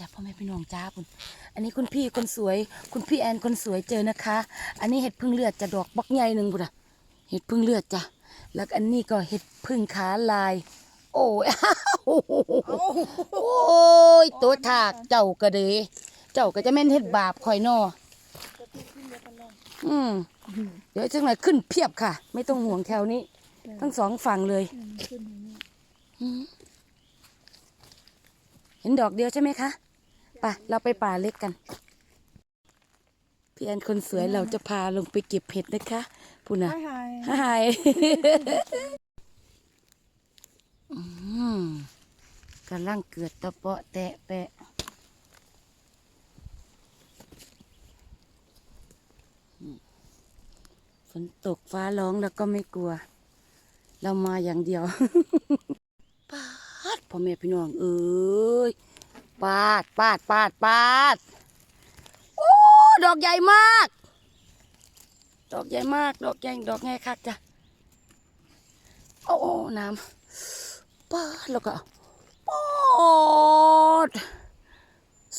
จ้าพ่อแม่พี่น้องจ้าคุณอันนี้คุณพี่คนสวย คุณพี่แอนคนสวยเจอนะคะ อันนี้เห็ดพึ่งเลือดจะดอกบักใหญ่หนึ่งบุญอะเห็ดพึ่งเลือดจ้ะแล้วก็อันนี้ก็เห็ดพึ่งขาลาย โอ้ยโอ้ยตัวถากเจ้าก็เดเจ้าก็จะแม่นเห็ดบาปคอยนออืมเดี๋ยวจังไหนขึ้นเพียบค่ะ ไม่ต้องห่วงแถวนี้ ทั้งสองฝั่งเลยอืมเห็นดอกเดียวใช่ไหมคะไป่ะเราไปป่าเล็กกัน พี่แอนคนสวยเราจะพาลงไปเก็บเห็ดนะคะพูนะหายฮายอืมกำลังเกิดตะเปาะแตะแปะอืมฝนตกฟ้าร้องแล้วก็ไม่กลัว เรามาอย่างเดียวปาดพ่อแม่พี่น้องเอ้ย ปาดปาดปาดปาดโอ้ดอกใหญ่มาก ดอกใหญ่มาก ดอกใหญ่ดอกใหญ่คักจ้ะโอ้น้ำปาดแล้วก็ปอด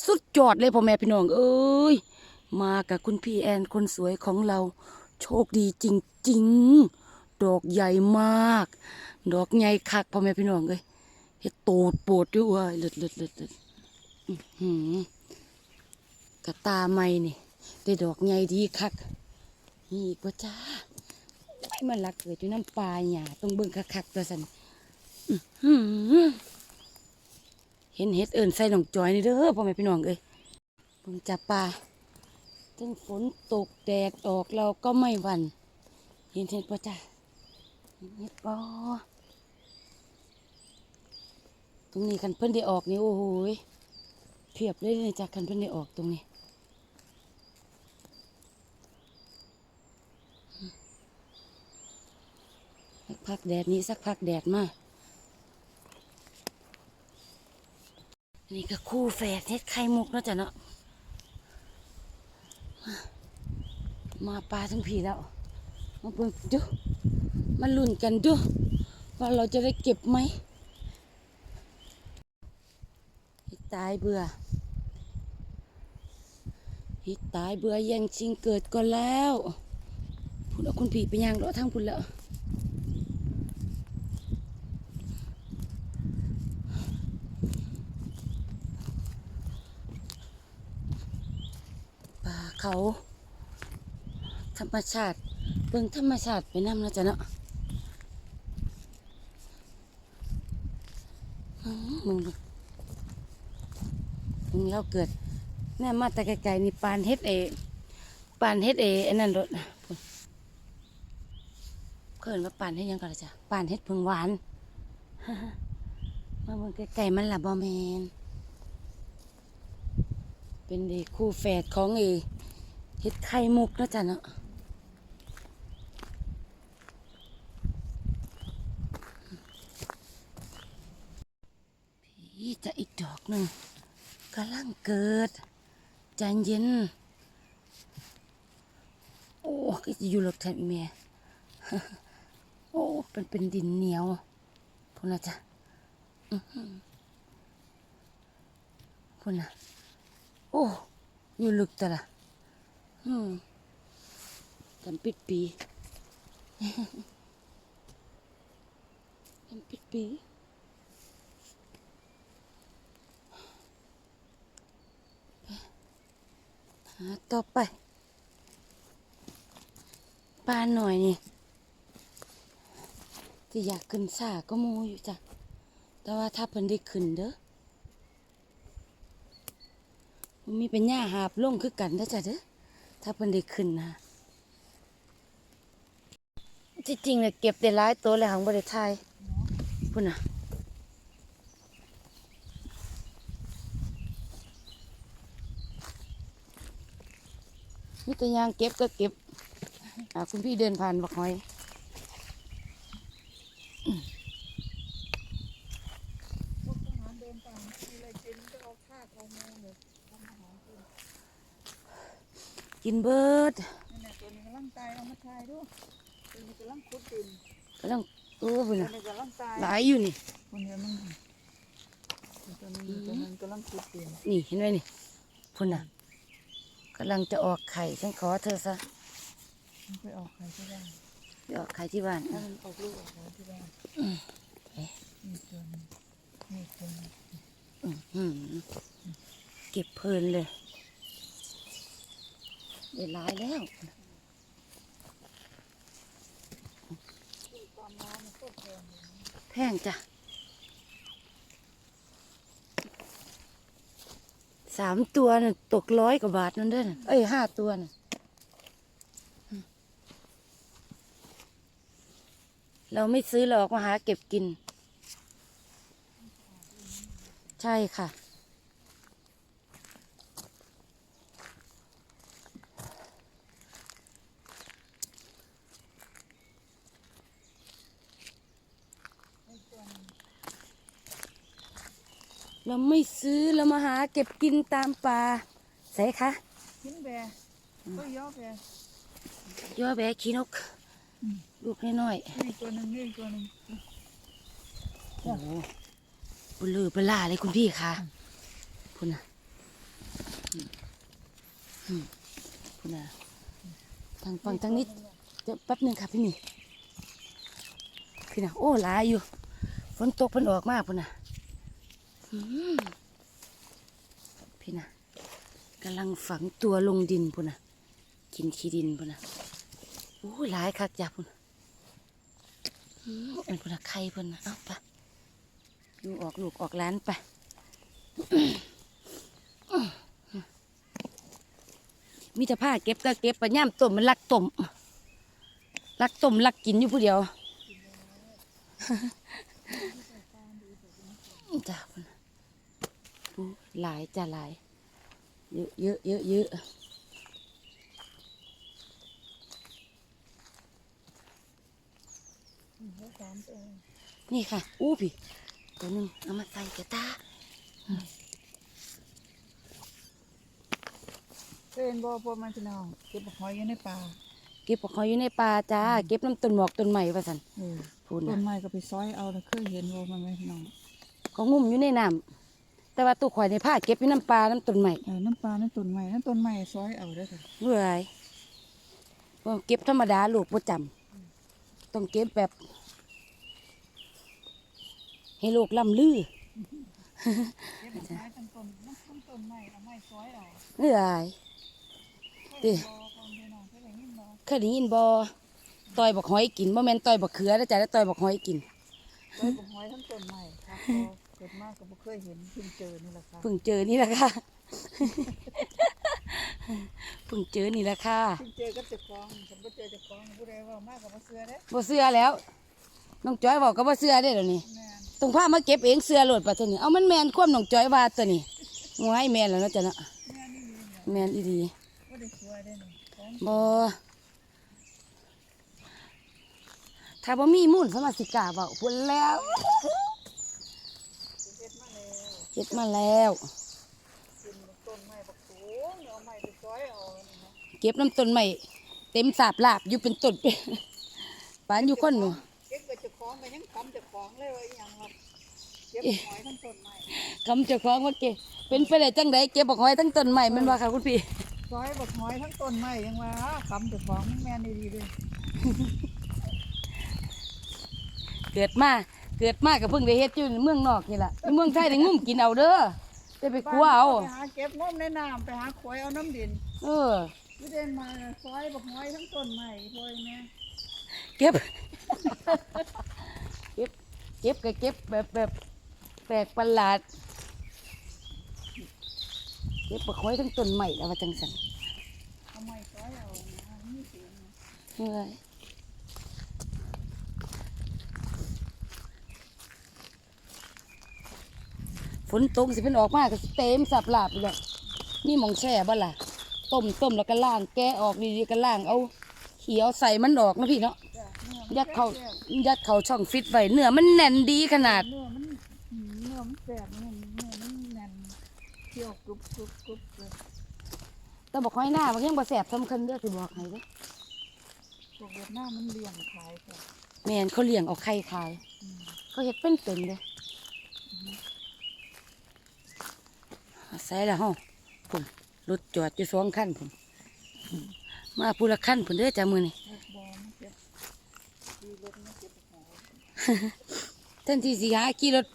สุดยอดเลยพ่อแม่พี่น้องเอ้ยมากับคุณพี่แอนคนสวยของเรา โชคดีจริงๆ ดอกใหญ่มาก ดอกใหญ่คักพ่อแม่พี่น้องเอ้ยเฮ็ดโตดโปดด้วยเลิดเลิดเลิดเลือหือ กระตาไม่นี่ได้ดอกใหญ่ดีคัก นี่อีกว่าจ้าไม่มันรักเกิดอยู่น้ำปลาหยาต้องเบิ่งคักๆตัวสันเห็นเห็ดเอิญใส่หนองจอยนี่เด้อพ่อแม่พี่น้องเอ้ยเบิ่งจับปลาถึงฝนตกแดดออกเราก็ไม่หวั่นเห็นเห็ดป่จ้าเห็นเห็ดป่ตรงนี้คันเพิ่นได้ออกนี่โอ้โห เพียบเลยเลยจ้ะคันเพิ่นได้ออกตรงนี้สักพักแดดนี้สักพักแดดมาอันนี่ก็คู่แฝดเฮ็ดไข่มุกเนาะจ้ะเนาะมาปลาทั้งผีแล้ว มาเบิ่งดูมาลุ้นกันดูว่าเราจะได้เก็บไหมตายเบื่อ ให้ตายเบื่อแย่งชิงเกิดก่อนแล้วพูดเอาคุณผีไปย่างรอทั้งพุ่นแล้วป่าเขา ธรรมชาติเบิ่งธรรมชาติไปนำนะจ๊ะเนาะมึงมึงเราเกิด แน่มาแต่ไกลๆนี่ปานเฮ็ดเอปานเฮ็ดเอไอ้นั่นรถนะพุ่นเขินว่าปานเฮ็ดยังก่อนละจ้ะปานเฮ็ดพึ่งหวานมาเบิ่งไกลๆมันละบ่แมนเป็นเด็กคู่แฝดของเอเฮ็ดไข่มุกนาะจ้ะเนาะพี่จะอีกดอกหนึ่งกำลังเกิด ใจเย็น โอ้ก็จะอยู่หลบแทนเมียโอ้เป็นเป็นดินเหนียวพุ่นนะจ๊ะพุ่นนะโอ้อยู่ลึกแต่ละอืมกันปิดปีกันปิดปีหา ต่อไป ปลาหน่อยนี่ที่อยากขึ้นสาก็โมอยู่จ้ะ แต่ว่าถ้าเพิ่นได้ขึ้นเด้อมันมีเป็นหญ้าหาบลงคือกันนะจ๊ะเด้อ ถ้าเพิ่นได้ขึ้นนะที่จริงเนี่ยเก็บได้หลายตัวแล้วของบริไทยพุ่นน่ะ นี่แต่ยางเก็บก็เก็บอ่าคุณพี่เดินผ่านบักหอยพวกทหารเดินป่ามีอะไรกินก็เอาข้าวเอาแมงเลยทำอาหารกินกินเบิดนี่นแหละตัวนี้กำลังตายเอามาทายด้วยตัวนี้กำลังคุดดินกำลังโอ้พุ่นตัวน่ะนี้กำลังตายหลายอยู่นี่คนเดียวมันตัวนึงตัวนึงกำลังขุดดินนี่เห็นไหมนี่พุ่นน่ะ กำลังจะออกไข่ฉันขอเธอซะมันไปออกไข่ที่บ้านไปออกไข่ที่บ้านถ้ามันออกลูกออกไข่ที่บ้านเอ๊ะนี่ตัวนึงนี่ตัวนึงอื้อหือเก็บเพลินเลยได้หลายแล้วตามน้ำมันก็แพงอยู่นะแพงจ้ะ สามตัวน่ะตกร้อยกว่าบาทนั่นเด้อน่ะเอ้ยห้าตัวน่ะเราไม่ซื้อหรอกมาหาเก็บกิน ใช่ค่ะ เราไม่ซื้อเรามาหาเก็บกินตามป่าใส่คะกินแบะก็ย่อแบะย่อแบะขี้นกอืมลูกน้อยนี่ตัวนึงนี่ตัวนึงๆโอ้โหบุลือเบล่าเลยคุณพี่ค่ะคุณน่ะอืมอืมคุณน่ะทางฝั่งทางนี้เดี๋ยวแป๊บหนึ่งค่ะพี่นี่พี่น่ะโอ้หลายอยู่ ฝนตกเพิ่นออกมากพุ่นน่ะอืม พี่นะกำลังฝังตัวลงดินพุ่นนะกินขี้ดินพุ่นนะโอ้ยหลายคักจ้ะพุ่นะเป็นพุ่นนะไข่พุ่นนะเอาไปลูกออกลูกออกร้านไปมีแต่ผ้าเก็บก็เก็บไปย่ามต้มมันลักต้มลักต้มลักกินอยู่ผู้เดียวจ้าพุ่นน่ะอู้ หลายจ้าหลาย เยอะเยอะเยอะเยอะอืมแล้วสามตัวนี่ค่ะ อู้พี่ตัวหนึ่งเอามาใส่กระตาเป็นบ่พอมันจะนองเก็บหอยอยู่ในป่าเก็บของเขาอยู่ในป่าจ้าเก็บน้ำต้นหมอกต้นใหม่ว่าสันเออพูนต้นะนไม้ก็ไปซอยเอาแล้วเคยเห็นว่ามันไหมน้องเขางุ่มอยู่ในน้ำ แต่ว่าตู้ข่อยในผ้าเก็บอยู่น้ำปลาน้ำต้นใหม่เออน้ำปลานั่นต้นไม้นั่นต้นไม้ซอยเอาได้อค่ะเมื่อยบ่เก็บธรรมดาลูกประจำต้องเก็บแบบ ให้ลูกล่ำลือ เก็บหอยทั้งต้นทั้งต้นไม้เอาไม้ซอยเอาเมื่อยเคยเห็นบ่ตอนพี่น้องเคยได้ยินบ่เคยได้ยินบ่ต่อยบอกหอยกินบ่แม่นต่อยบอกเขือแล้วจ้ะแล้วต่อยบอกหอยกินเคยกับหอยทั้งต้นไม้ครับพอเกิดมากก็บ่เคยเห็นเพิ่งเจอนี่แหละค่ะเพิ่งเจอนี่แหละค่ะ เพิ่งเจอนี่แหละค่ะเพิ่งเจอกับเจ้าของฉันบ่เจอเจ้าของผู้ใดเว่ามากก็บ่เชื่อเด้บ่เสื้อแล้ว น้องจ้อยบอกก็บ่เสื้อได้อเดี๋ยวนี้แม่นต้องพามาเก็บเองเสื้อโหลดปะตัวนี้ เอามันแมนความน้องจ้อยว่าตัวนี้งวยแมนแล้วเนาะจ้ะเนาะแม่นนี่นี่เนี่ยแมนอีดีบ่ได้ชัวร์ได้นี่ของบ่ถ้าบ่มีมูลสมาสิกล้าเว้าพุ่นแล้ว เฮ็ดมาแล้วเก็บมาแล้วกินต้นไม้บักสูงเอาไม้ไปซอยเอานี่นะเก็บน้ำต้นใหม่เต็มสาบลาบอยู่เป็นต้นเป็นปานอยู่คนหนูเก็บกับเจ้าของก็ยังคำเจ้าของเลยว่าอหยังว่าเก็บหอยทั้งต้นไม้คำเจ้าของว่าเก็บเป็นไปได้จังไดเก็บบอกหอยทั้งต้นใหม่แมันว่าค่ะคุณพี่ซอยบักหอยทั้งต้นไม้ยังว่าคำเจ้าของมันแม่นดีๆเลยเกิดมา เกิดมาก็เพิ่งได้เฮ็ดอยู่ในเมืองนอกนี่ล่ะในเมืองไทยได้งุ่มกินเอาเด้อได้ไปกลัวเอา ไปหาเก็บงมในน้ำไปหาขวยเอาน้ำดินเออพี่เดินมาซอยบักหอยทั้งต้นไม้พอยแม่เก็บ เก็บเก็บก็เก็บแบบแบบแปลกประหลาด เก็บบักหอยทั้งต้นใหม่แล้วว่าจังสันเอาไม้ซอยเอานะนี่เสียงนะเมื่อย ฝนตกสิเพิ่นออกมาก็สิเต็มสับหลาบอยู่แล้วนี่หมองแช่บ่ล่ะต้มต้มแล้วก็ล่างแกะออกดีๆก็ล่างเอาเขียวใส่มันออกนะพี่เนาะยัดเขายัดเขาช่องฟิตไว้เนื้อมันแน่นดีขนาดเนื้อมันเนื้อมันแซ่บเนื้อเนื้อมันแน่นเคี่ยวกรุบกรุบกรุบเลยแต่บอกให้หน้ามันยังบ่แสบสำคัญเด้อสิบอกให้เด้อพวกเวียดนามมันเลี้ยงขายค่แม่นเขาเลี้ยงเอาไข่ขายเขาเฮ็ดเป็นเป็นเด้อ ส่ละห้องพุ่นรถจอดอยู่สองคันพุ่นอืมมาพูละคันพุ่นเด้อจ้ามือนี่รถบอลไม่เก็บมีรถไม่เก็บหอยท่านที่สีหาขี่รถ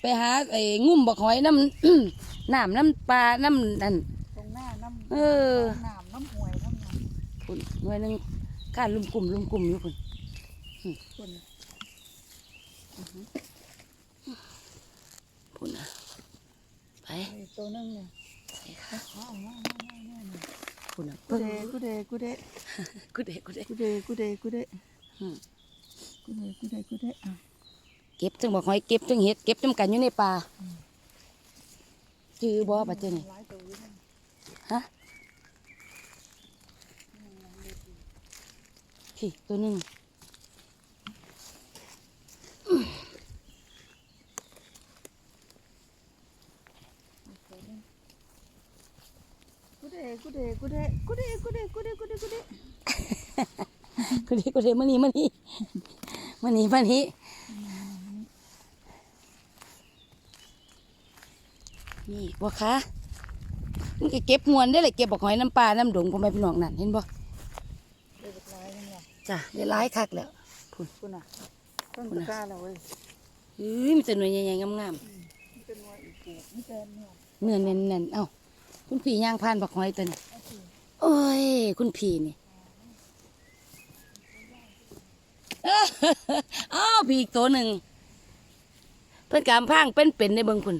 ไปหาไอ้งุ่มบักหอยน้ำน้ำน้ำปลาน้ำนั่นตรงหน้าน้ำเออน้ำน้ำห่วยน้ำน้พุ่นหน่วยหนึงก้านลุมกลุ่มลุมกลุ่มอยู่พุ่นำคนพุ่นน่ะ ไปไอ้ตัวนึงเนี่ยใส่ค่ะอ้าวมามามามาพุ่นน่ะกูเบิ่งเดกูเดกูเดกูเด็กกูเด็กกูเดกูเดกูเดอืมกูเดกูเดกูเดอะเก็บถึงบักหอยเก็บถึงเห็ดเก็บจำกันอยู่ในป่าจือบ่ปัจจุบันหลายตัวอยู่นั่นฮะพี่ตัวหนึง กู เดกูเดกูเดกูเดกูเดกูเดกูเดกูเดกูเดกูเดมานี่มานี่มานี่มานี่นี่บ่คะมันก็เก็บมวนได้เลยเก็บบักหอยน้ำปลาน้ำดงพ่อแม่พี่น้องนั่นเห็นบ่เด็กหลายนั่นแหละจ้ะได้หลายคักแล้วพุ่นคุณอะต้นตะกร้าแล้วเว้ยเฮ้ยมีแต่หน่วยใหญ่ๆงามมันเป็นวัวอีกปลูกนี่เป็นเนี่ยๆเนื้อแน่นๆเอ้า คุณพี่ย่างผ่านบักหอยตัวนี้โอ้ย คุณพี่นี่อ้าวพี่อีกตัวหนึ่งเพิ่นกามพังเป็นเป็นในเบิงพุ่น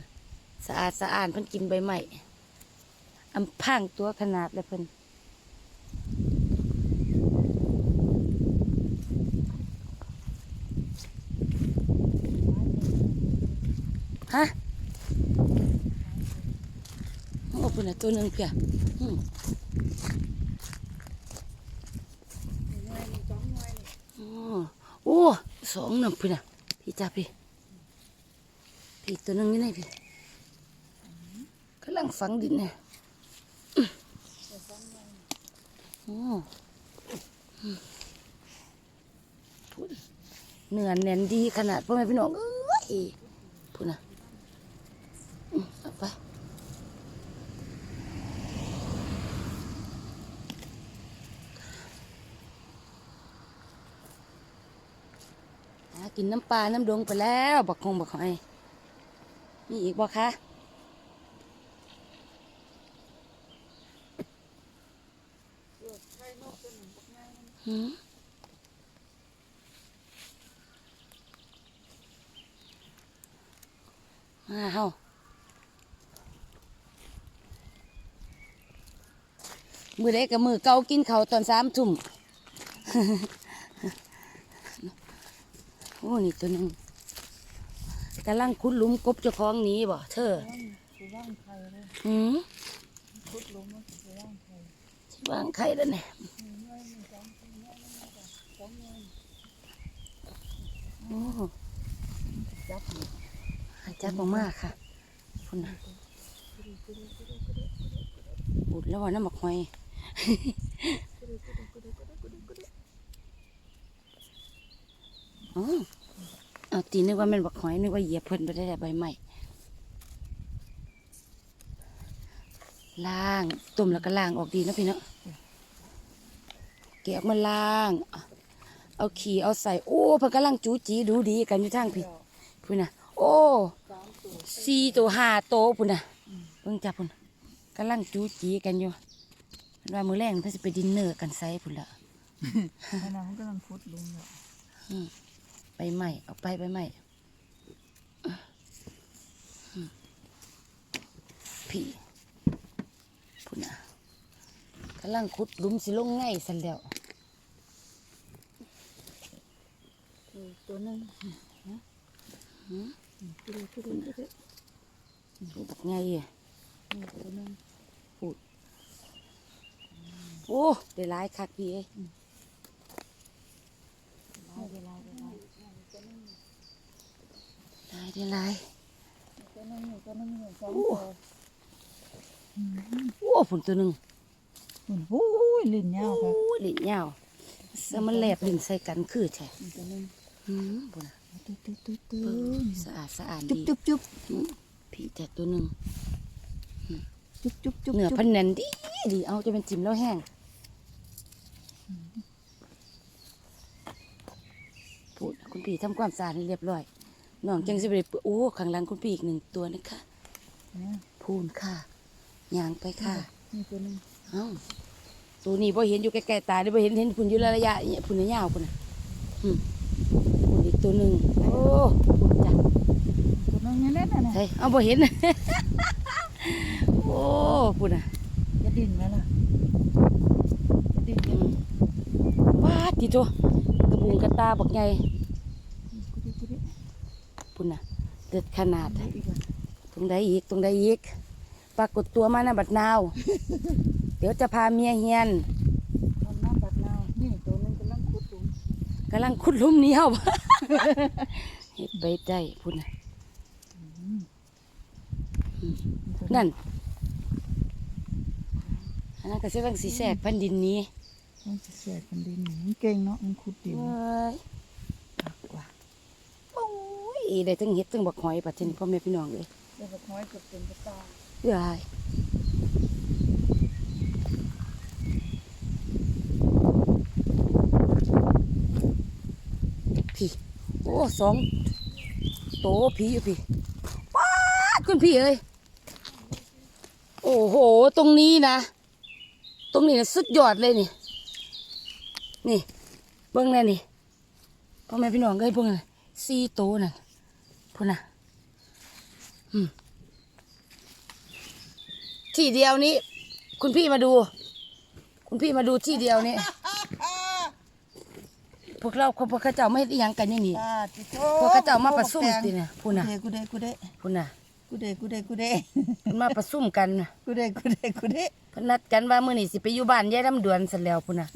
สะอาดสะอาดเพิ่นกินใบไม้อำพังตัวขนาดเลยเพิ่นฮะ ปุ่นนะตัวหนึ่งเพียอืมหน่วยนี่สองหน่วยนี่โอ้โอ้สองน้ำพุ่นะพี่จ้าพี่พี่ตัวนึงนี่ไงพี่กำลังฝังดินเนี่ยโอ้พุ่นเนื้อแน่นดีขนาดพ่อแม่พี่น้องเอ้ยพุ่นนะอืมเอาไปหา กินน้ำปลา น้ำดงไปแล้วบักคงบักหอยมีอีกบ่คะเออไข่นกตัวหนึ่งพวกง่ายมันหืมมาเฮามือเล็กกับมือเกากินเขาตอนสามทุ่ม โอ้นี่ตัวนึงกำลังคุดหลุมกบเจ้าของนี้บ่เธอหืมคุดหลุมมันจะว่างไข่ล่างไข่แล้วเนี่ยโอ้จับจับออกมาค่ะคุณนะบุดแล้วว่าน้ำหมักหอยอ๋อ เอาตีนึกว่าแมันบักหอยนึกว่าเหยียบเพิ่นไปได้แต่ใบไม้ล้างต้มแล้วก็ล้างออกดีนะพี่เนาะเก็บมาล้าง เอาขี่เอาใส่ โอ้เพิ่นกำลังจูจีดูดีกันอยู่ทางพี่พุ่นน่ะ โอ้สามตัวสี่ตัวห้าโตวพุ่นน่ะเพิ่งจับพุ่นกำลังจูจีกันอยู่เพิ่นว่ามื้อแรงเพิ่นสิไปดินเนอร์กันไซพุ่นละขณะมันกำลังพุดลงเนี่ย ไปใหม่เอาไปไปใหม่ผีพุ่นะกำลังขุดลุมสิลงง่ายสันแล้วตัวนึงขึ้นเลยขึ้นเลยยอะตัวนึงพูดโอ้เด้ร้ายคักพี่เอ้ยได้ร้ายายหลายได้หลายตัวหนึงนี่ตัวหนึงนี่สองตัวโอ้ผุนตัวหนึ่งโอ้ยลิ้นยาวครับโอ้ยลิ้นยาวสมันแลบลิ้นใส่กันคือแท้ตัวหนึงหืมพุ่นน่ะตุ๊ดตุ๊ดตุ๊ดตุ๊เบิ่งดสะอาดสะอาดจุ๊บดีจุ๊บจุ๊บหืมพี่แต่ตัวหนึ่งหจุ๊บจุ๊บจุ๊บเนื้อจุ๊บพันแน่นดีดีเอาจะเป็นจิ้มแล้วแห้งพูดคุณพี่ทำความสะอาดให้เรียบร้อย น้องจังสิบเโอ้ข้างหลังคุณพี่อีกหนึ่งตัวนะคะเนี่ยพูนค่ะย่างไปค่ะนี่ตัวหนึงเอ้าตัวนี้พอเห็นอยู่ใกล้ๆตาได้พอเห็นเห็นพุ่นอยู่ระยะเนี่ยพุ่นยาวพุ่นน่ะอืมพุ่นอีกตัวหนึ่งโอ้พุ่นจ้ะตัวนึงนี่แหละน่ะใช่เอาพอเห็นโอ้พุ่นอะจะดิ่นไหมล่ะจะดิ่นอืมว้าดทีตัวกระบุงกระตาบักใหญ่กูดิกูดิ พุ่นน่ะเด็ดขนาดได้อีกอะตรงใดอีกตรงใดอีก ปรากฏตัวมานะบัดนาว เดี๋ยวจะพาเมียเฮียนทำน้ำบัดนาวนี่ตัวนึงกำลังขุดอยู่กำลังขุดหลุมนี้เอาเฮ็ดไปได้พุ่นน่ะนั่นอันนั้นก็สิวังสีแสกแผ่นดินนี้มันจะแสกกันดินมันเก่งเนาะมันขุดดินเอ้ยกว่าโอ้ ยได้ทั้งเห็ดทั้งบักหอยปัดเทนพ่อแม่พี่น้องเลยเดี๋ยวบักน้อยเกือบเต็มกระตาเอ้ยพี่โอ้สองโตพี่อยู่พี่ป้าดคุณพี่เอ้ยโอ้โห ตรงนี้นะ ตรงนี้นะสุดยอดเลยนี่ นี่ เบิ้งแน่นี่พ่อแม่พี่น้องเอ้ยเบิ้งน่ะสี่โตวน่ะ พุ่นน่ะอืมที่เดียวนี้ คุณพี่มาดู คุณพี่มาดูที่เดียวนี้พวกเราพวกเข้าเจ้าไม่เฮ็ดอีหยังกันอย่างนี้อ่าจิโตพวกเข้าเจ้ามาประซุ่มติเนี่ยพุ่นน่ะกูเด้กูเด้พุ่นน่ะกูเด้กูเด้กูเด้เพิ่นมาประซุ่มกันน่ะกูเด้กูเด้กูเด้เพิ่นนัดกันว่ามื้อนี้สิไปอยู่บ้านยายลำดวนซะแล้วพุ่นน่ะ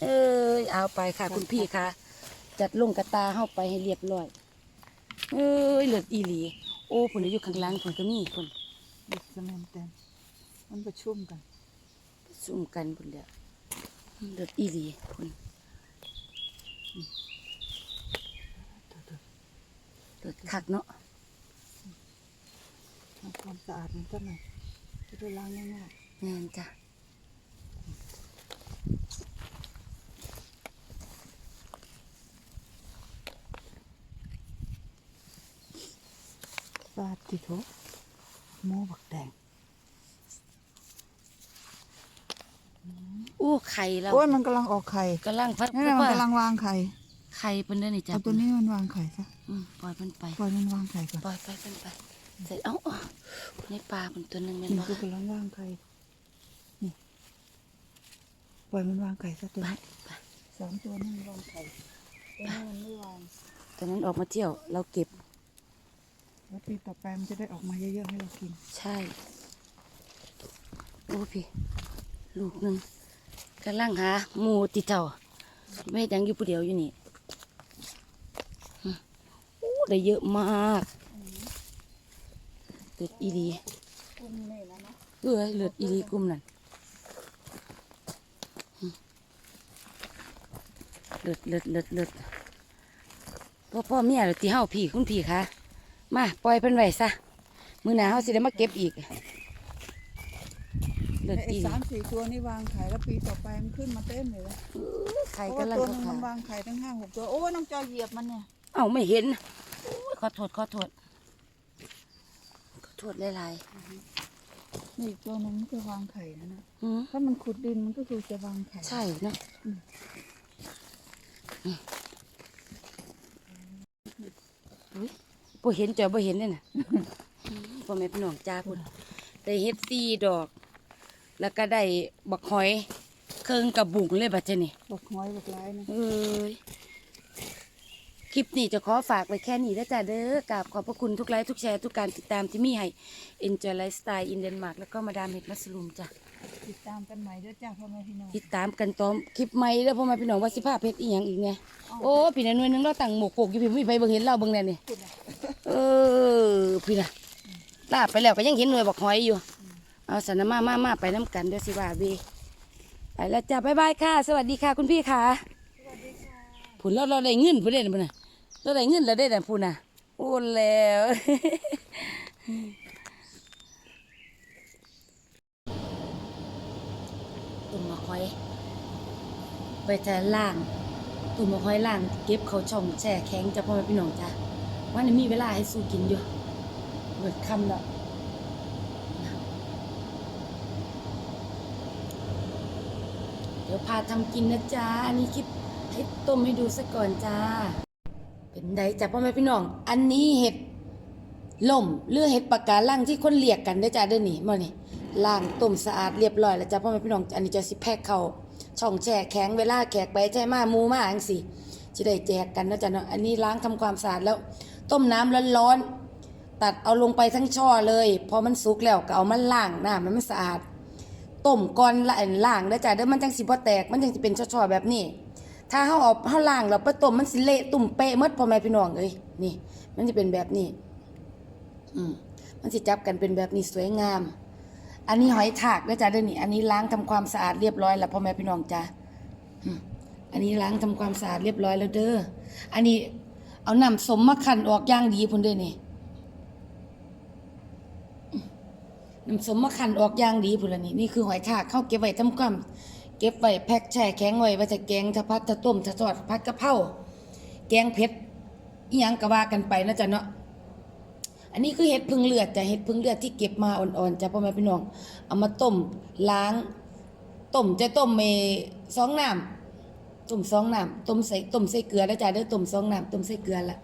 เอ้ยเอาไปค่ะ คุณพี่ค่ะจัดลงกระตาเฮาไปให้เรียบร้อย เอ้ยเลือดอีหลี โอ้พุ่นน่ะอยู่ข้างหล่างพุ่นก็มีพุ่นเด็กสแมนเต็มมันประชุมกันซุ่มกันพุ่นเด้อเลือดอีหลีพุ่นอืมเลือดคักเนาะทำความสะอาดมันก็หน่อยจะได้ล้างง่ายแม่นจ้ะ ๆสะอาดจิโตโม่บักแดงโอ้ไข่เราโอ้ยมันกำลังออกไข่กำลังพัดนี่นแหละมันกำลังวางไข่ไข่เพิ่นเด้อนี่จ้ะเอาตัวนี้มันวางไข่ซะอืมปล่อยเพิ่นไปปล่อยมันวางไข่ก่อนปล่อยไปเพิ่นไปเสร็จเอ้าเอาในปลาเพิ่นตัวหนึงแม่นนี่บ่คือกำลังวางไข่นี่ปล่อยมันวางไข่ซะตัวไปนี้ไปสามตัวนี่มันวางไข่ตัวนี้มันไม่วาง ตอนนั้นออกมาเที่ยวเราเก็บ แล้วปีต่อไปมันจะได้ออกมาเยอะๆให้เรากิน ใช่ โอ้พี่ ลูกหนึ่งกำลังหาหมูติดเจ้าแม่ยังอยู่ผู้เดียวอยู่นี่โอ้ได้เยอะมากเลือดอีดีกุ้งนี่นะเนาะเอ้ยเลือดอีดีกลุ่มนั่นเลือดเลือดเลือดเลือดพ่อพ่อเมียหรือตีเฮาพี่คุณพี่คะ มาปล่อยเพิ่นไว้ซะมือหนาเฮาสิได้มาเก็บอีกเลือดไอ้อีดีสามสี่ตัวนี่วางไข่แล้วปีต่อไปมันขึ้นมาเต็มเลยนะไข่เพราะกำว่าลังตัวหเขานึงขามันวางไข่ตั้งห้าหกตัว โอ้ยน้องจอยเหยียบมันเนี่ย เอ้าไม่เห็นโอ้ยขอโทษขอโทษขอโทษหลายนี่อีกตัวหนึงมันจะวางไข่นะนะๆอืมถ้ามันขุดดินมันก็คือจะวางไข่ใช่เนาะอุ้ย บ่เห็นจอยบ่เห็นเลยน่ะอืมพ่อแม่พี่น้องจ้าพุ่นได้เฮ็ดซีดอก แล้วก็ได้บักหอยเครื่องกับบุ๋งเลยบัดเจนี่บักหอยบักร้ายนะเอ้ยคลิปนี้จะขอฝากไว้แค่นี้แล้วจ้ะเด้อกราบขอบพระคุณทุกไลค์ทุกแชร์ทุกการติดตามที่มีให้ Enjoy Lifestyle in Denmark แล้วก็มาดามเห็ดมัสลูมจ้ะติดตามกันใหม่ด้วยจ้าพ่อแม่พี่น้องติดตามกันตอมคลิปใหม่แล้วพ่อแม่พี่น้องว่าสิพาเพชรอีหยังอีกไงโอ้พี่น่ะหน่วยหนึงเราตั้งหมกโปกอยู่พี่ไม่ไปเบิ่งเห็นเราเบิ่งแน่นี่ เออพี่นะลาไปแล้วก็ยังเห็นหน่วยบักหอยอยู่ เอาสันนะมามามาไปน้ำกันเดี๋ยวสิว่าบีไปแล้วจ้ะบ๊ายบายค่ะ สวัสดีค่ะ คุณพี่ค่ะผุนเราเราได้เงินพุ่นเด่นพุ่นน่ะเราได้เงินแล้วได้แต่พุ่นน่ะโอ้แล้วตุ่มมะคอยไปแต่ล่าง ตุ่มมะคอยล่าง เก็บเขาช่องแช่แข็งจะพ่อแม่พี่น้องจ้ะ วันนี้มีเวลาให้สู้กินอยู่เบิดคำแล้วเดี๋ยวพาทำกินนะจ๊ะอันนี้คลิปให้ต้มให้ดูซะก่อนจ้า เป็นไดจ้ะพ่อแม่พี่น้อง อันนี้เห็ดล่มหรือเห็ดปากกาล่างที่คนเรียกกันได้จ้าเด้อนี่มานี่ล้างต้มสะอาดเรียบร้อยแล้วจ้ะพ่อแม่พี่น้องอันนี้จะสิแพ็คเขาช่องแช่แข็งเวลาแขกไปใจมาหมูมาจังสิจะได้แจกกันนะจ๊ะเนาะอันนี้ล้างทำความสะอาดแล้ว ต้มน้ำร้อนๆตัดเอาลงไปทั้งช่อเลยพอมันสุกแล้วก็เอามันล้างน้ำมันสะอาดต้มก่อนละอันล้างนะจ๊ะเด้อมันจังสิบ่แตกมันจังสิเป็นช่อๆแบบนี้ ถ้าเฮาเอาเฮาล้างแล้วไปต้มมันสิเละตุ่มเปะมดพ่อแม่พี่น้องเอ้ยนี่ มันจะเป็นแบบนี้ อืมมันสิจับกันเป็นแบบนี้สวยงาม อันนี้หอยถากนะจ๊ะเด้อนี่อันนี้ล้างทำความสะอาดเรียบร้อยแล้วพ่อแม่พี่น้องจ้ะอันนี้ล้างทำความสะอาดเรียบร้อยแล้วเด้ออันนี้ เอาน้ำสมมาขันออกย่างดีพุ่นเด้อนี่น้ำสมมาขันออกย่างดีพุ่นละนี่นี่คือหอยทากเข้าเก็บไว้ทำความเก็บไว้แพ็คแช่แข็งไว้ว่าจะแกงถ้าพัดถ้าต้มถ้าทอดพัดกะเพราแกงเผ็ดอีหยังก็ว่ากันไปนะจ๊ะเนาะอันนี้คือเห็ดพึ่งเลือดจ้ะเห็ดพึ่งเลือดที่เก็บมาอ่อนๆจ้ะพ่อแม่พี่น้องเอามาต้มล้างต้มจะต้มเมสองน้ำ ต้มสองน้ำต้มใส่ต้มใส่เกลือแล้วจ้ะเด้อต้มสองน้ำต้มใส่เกลือละ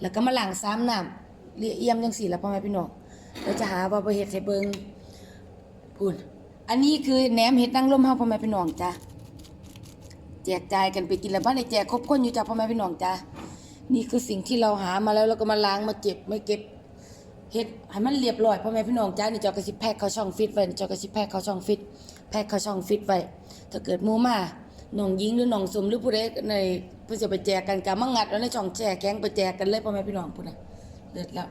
แล้วก็มาล้างสามน้ำเรียเอี่ยมจังสี่ละพ่อแม่พี่น้องเราจะหาว่าบ่เฮ็ดให้เบิงพูดอันนี้คือแหนมเห็ดนางร่มเฮาพ่อแม่พี่น้องจ้ะแจกจ่ายกันไปกินแล้วบ้านในแจกครบคนอยู่จ้ะพ่อแม่พี่น้องจ้ะนี่คือสิ่งที่เราหามาแล้วเราก็มาล้างมาเก็บมาเก็บเฮ็ดให้มันเรียบร้อยพ่อแม่พี่น้องจ้านี่จอกระสิบแพ็คเข้าช่องฟิตไว้จอกระสิบแพ็คเข้าช่องฟิตแพ็คเข้าช่องฟิตไว้ถ้าเกิดมูมา น้องหญิงหรือน้องสมหรือผู้ใดในเพื่อจะไปแจกกันก็มางัดเอาในช่องแจกแข็งไปแจกกันเลยพ่อแม่พี่น้องพุ่นน่ะเลิศแล้ว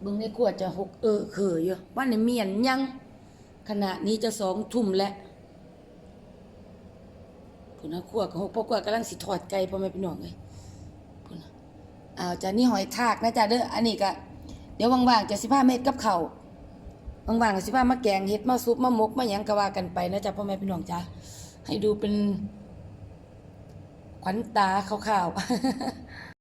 เบิ่งในขวดจะหกเออเขยอยู่ว่าในเมียนยัง ขณะนี้จะสองทุ่มแล้วพุ่นน่ะขวดก็หกเพราะขวดกำลังสิทอดไก่พ่อแม่พี่น้องเอ้ยพุ่นน่ะอ้าวจ้ะนี่หอยทากนะจ๊ะเด้ออันนี้ก็เดี๋ยวว่างๆจะสิพาเม็ดกับเขา บางๆก็สิพามาแกงเฮ็ดมาซุปมามกมาหยังก็ว่ากันไปนะจ๊ะพ่อแม่พี่น้องจ้ะให้ดูเป็นขวัญตาขาวๆ